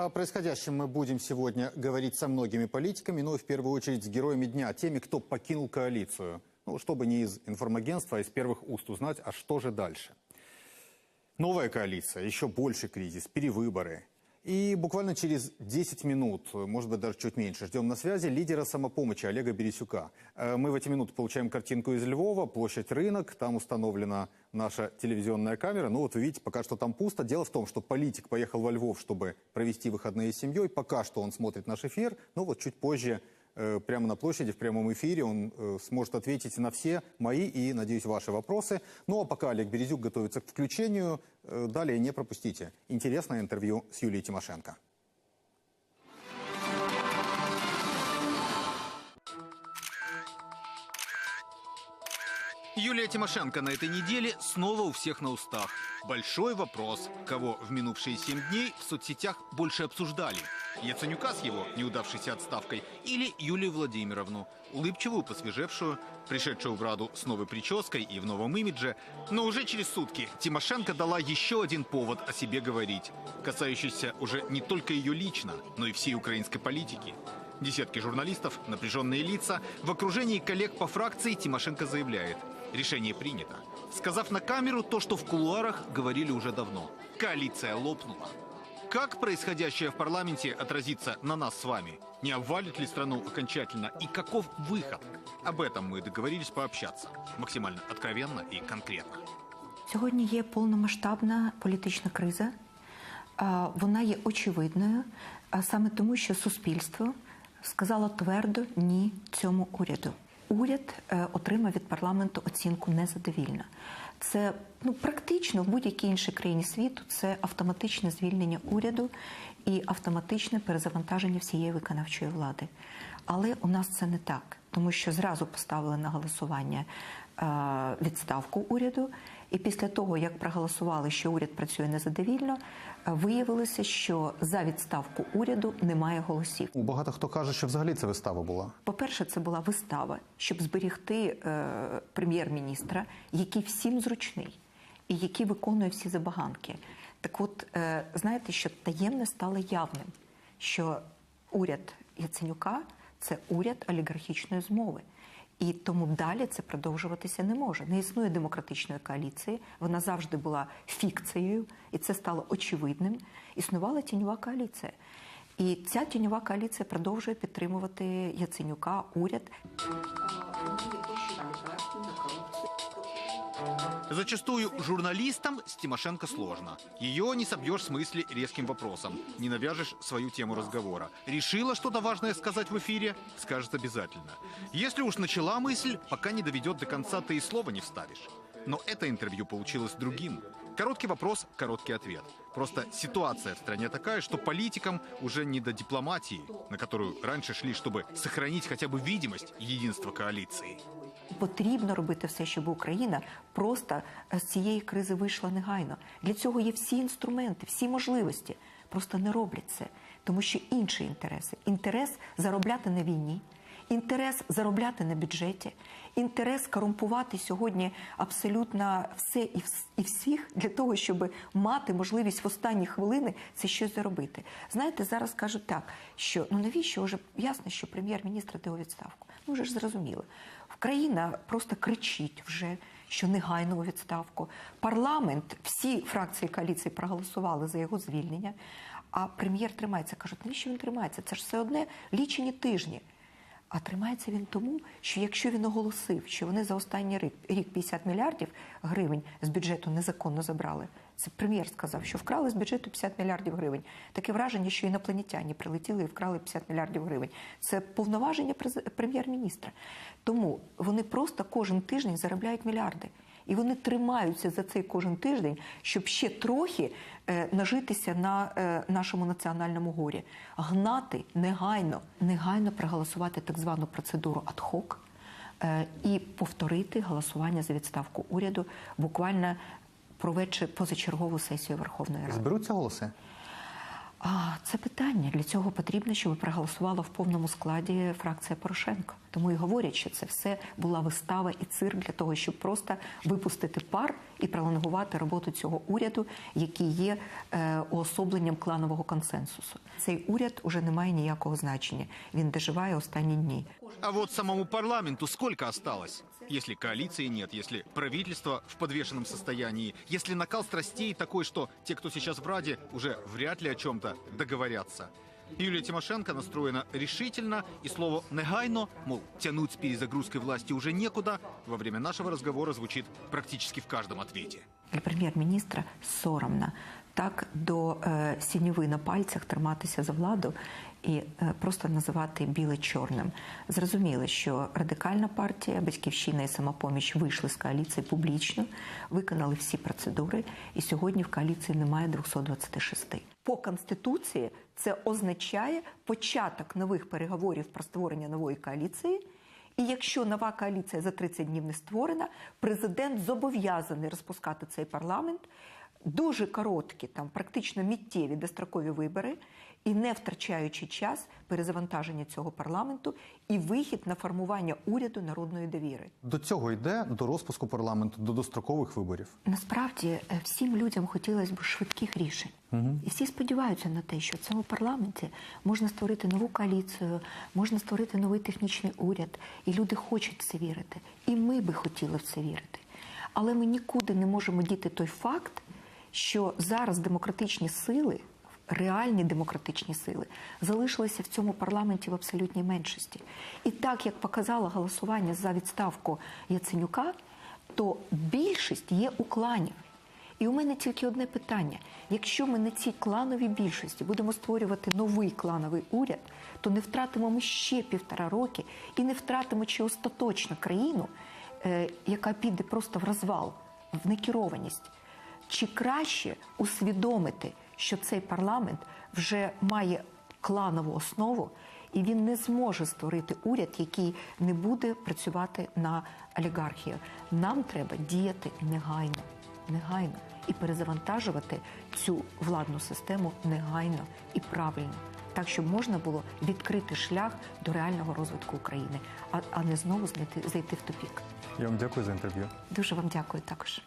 О происходящем мы будем сегодня говорить со многими политиками, но и в первую очередь с героями дня, теми, кто покинул коалицию. Ну, чтобы не из информагентства, а из первых уст узнать, а что же дальше. Новая коалиция, еще больше кризис, перевыборы. И буквально через 10 минут, может быть, даже чуть меньше, ждем на связи лидера самопомощи Олега Бересюка. Э, Мы в эти минуты получаем картинку из Львова, площадь рынок, там установлена наша телевизионная камера. Ну вот вы видите, пока что там пусто. Дело в том, что политик поехал во Львов, чтобы провести выходные с семьей. Пока что он смотрит наш эфир, но вот чуть позже э, прямо на площади, в прямом эфире. Он э, сможет ответить на все мои и, надеюсь, ваши вопросы. Ну а пока Олег Березюк готовится к включению, э, далее не пропустите. Интересное интервью с Юлией Тимошенко. Юлия Тимошенко на этой неделе снова у всех на устах. Большой вопрос, кого в минувшие семь дней в соцсетях больше обсуждали. Яценюка с его неудавшейся отставкой или Юлию Владимировну, улыбчивую, посвежевшую, пришедшую в Раду с новой прической и в новом имидже. Но уже через сутки Тимошенко дала еще один повод о себе говорить, касающийся уже не только ее лично, но и всей украинской политики. Десятки журналистов, напряженные лица. В окружении коллег по фракции Тимошенко заявляет. Решение принято. Сказав на камеру то, что в кулуарах говорили уже давно. Коалиция лопнула. Как происходящее в парламенте отразится на нас с вами? Не обвалит ли страну окончательно? И каков выход? Об этом мы договорились пообщаться. Максимально откровенно и конкретно. Сьогодні є повномасштабна політична криза. А, Вона є очевидною, а саме тому, що суспільство сказало твердо ні цьому уряду. Уряд е, отримав від парламенту оцінку незадовільна. Це ну практично в будь-якій іншій країні світу це автоматичне звільнення уряду і автоматичне перезавантаження всієї виконавчої влади. Але у нас це не так, тому що зразу поставили на голосування е, відставку уряду. І після того, як проголосували, що уряд працює незадовільно, е, виявилося, що за відставку уряду немає голосів. Багато хто каже, що взагалі це вистава була. По-перше, це була вистава, щоб зберігти е, прем'єр-міністра, який всім зручний і який виконує всі забаганки. Так от, е, знаєте, що таємне стало явним, що уряд Яценюка це уряд олігархічної змови. І тому далі це продовжуватися не може. Не існує демократичної коаліції, вона завжди була фікцією, і це стало очевидним. Існувала тіньова коаліція. І ця тіньова коаліція продовжує підтримувати Яценюка, уряд. Зачастую журналистам с Тимошенко сложно. Ее не собьешь с мысли резким вопросом, не навяжешь свою тему разговора. Решила что-то важное сказать в эфире, скажет обязательно. Если уж начала мысль, пока не доведет до конца, ты и слова не вставишь. Но это интервью получилось другим. Короткий вопрос, короткий ответ. Просто ситуация в стране такая, что политикам уже не до дипломатии, на которую раньше шли, чтобы сохранить хотя бы видимость единства коалиции. Потрібно робити все, щоб Україна просто з цієї кризи вийшла негайно. Для цього є всі інструменти, всі можливості. Просто не роблять це, тому що інші інтереси. Інтерес заробляти на війні, інтерес заробляти на бюджеті, інтерес корумпувати сьогодні абсолютно все і всіх для того, щоб мати можливість в останні хвилини це щось заробити. Знаєте, зараз кажуть так, що ну навіщо вже ясно, що прем'єр-міністр йде відставку. Ну вже ж зрозуміло. Країна просто кричить вже, що негайно у відставку. Парламент, всі фракції коаліції проголосували за його звільнення. А прем'єр тримається. Кажуть, навіщо він тримається? Це ж все одне лічені тижні. А тримається він тому, що якщо він оголосив, що вони за останній рік, рік 50 мільярдів гривень з бюджету незаконно забрали. Це прем'єр сказав, що вкрали з бюджету 50 мільярдів гривень. Таке враження, що інопланетяні прилетіли і вкрали 50 мільярдів гривень. Це повноваження прем'єр-міністра. Тому вони просто кожен тиждень заробляють мільярди. І вони тримаються за цей кожен тиждень, щоб ще трохи е, нажитися на е, нашому національному горі, гнати негайно, негайно проголосувати так звану процедуру адхок е, і повторити голосування за відставку уряду, буквально проведши позачергову сесію Верховної Ради. Зберуться голоси? А Це питання для цього потрібно, щоб проголосувала в повному складі фракція Порошенко. Тому і говорять, що це все була вистава і цирк для того, щоб просто випустити пар і пролонгувати роботу цього уряду, який є е, уособленням кланового консенсусу. Цей уряд уже не має ніякого значення. Він доживає останні дні. А вот самому парламенту сколько осталось? Если коалиции нет, если правительство в подвешенном состоянии, если накал страстей такой, что те, кто сейчас в Раде, уже вряд ли о чем-то договорятся. Юлия Тимошенко настроена решительно, и слово «негайно», мол, тянуть с перезагрузкой власти уже некуда, во время нашего разговора звучит практически в каждом ответе. Для прем'єр-міністра соромно так до е, сіньови на пальцях триматися за владу і е, просто називати біле чорним. Зрозуміло, що радикальна партія, батьківщина і самопоміч вийшли з коаліції публічно, виконали всі процедури, і сьогодні в коаліції немає 226. По конституції це означає початок нових переговорів про створення нової коаліції. І якщо нова коаліція за 30 днів не створена, президент зобов'язаний розпускати цей парламент. Дуже короткі, там практично миттєві дострокові вибори, і не втрачаючи час перезавантаження цього парламенту і вихід на формування уряду народної довіри. До цього йде до розпуску парламенту, до дострокових виборів. Насправді е, всім людям хотілося б швидких рішень. І всі сподіваються на те, що в цьому парламенті можна створити нову коаліцію, можна створити новий технічний уряд, і люди хочуть в це вірити. І ми би хотіли в це вірити. Але ми нікуди не можемо діти той факт, що зараз демократичні сили, реальні демократичні сили, залишилися в цьому парламенті в абсолютній меншості. І так як показало голосування за відставку Яценюка, то більшість є у кланів. І у мене тільки одне питання: якщо ми на цій клановій більшості будемо створювати новий клановий уряд, то не втратимо ми ще півтора роки і не втратимо чи остаточно країну, е, яка піде просто в розвал, в некерованість. Чи краще усвідомити, що цей парламент вже має кланову основу, і він не зможе створити уряд, який не буде працювати на олігархію. Нам треба діяти негайно, негайно і перезавантажувати цю владну систему негайно і правильно, так щоб можна було відкрити шлях до реального розвитку України, а, а не знову знайти зайти в тупік. Я вам дякую за інтерв'ю. Дуже вам дякую також.